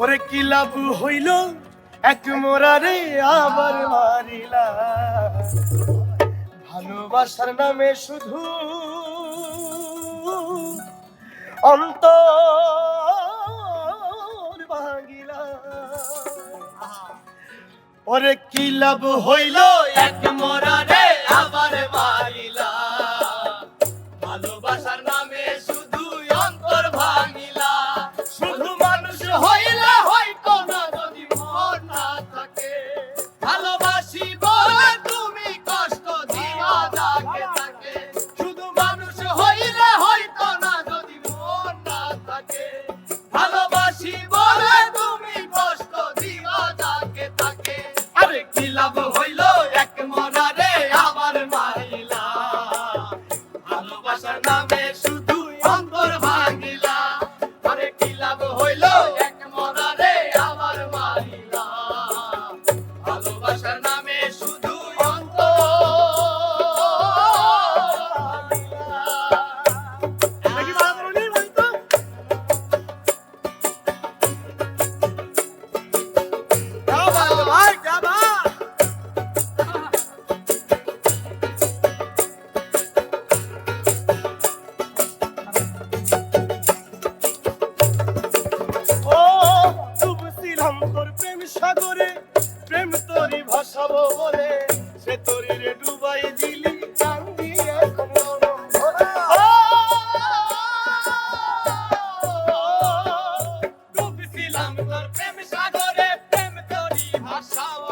ওরে কি লাভ হইল? এক মোরারে আবার মারিলা। ভালোবাসার নামে শুধু অন্ত ভাঙিলা। ওরে কি লাভ হইল? এক I'm not.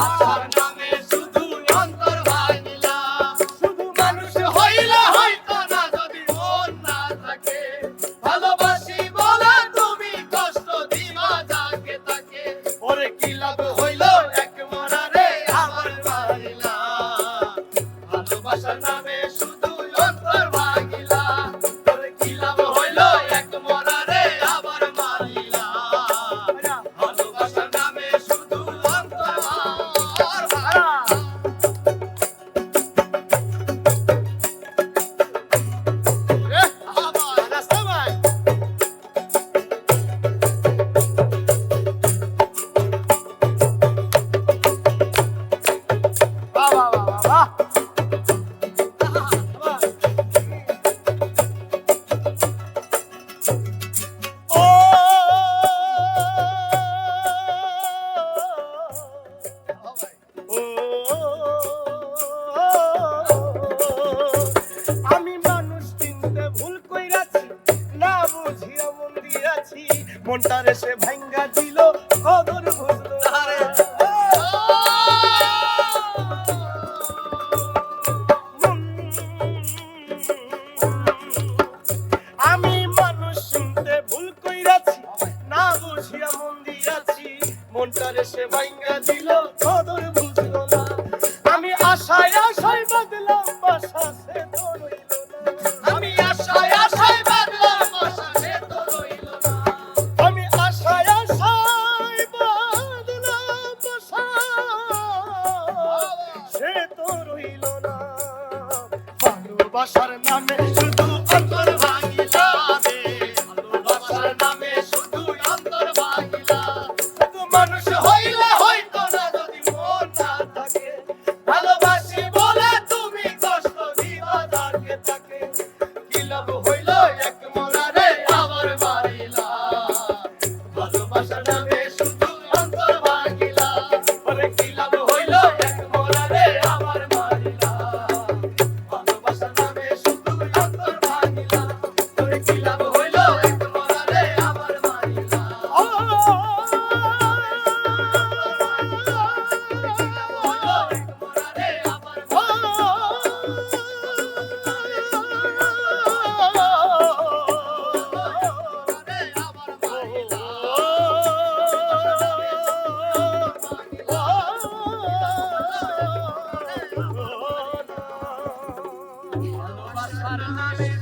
Santana. মনটার সে ভাঙ্গা ছিল কদর বুঝলো আমি মানুষ শুনতে ভুল কইরাছি না বুঝিয়া মন দিয়াছি। মনটার সে ভাইঙ্গা দিল I'm sorry. Amen.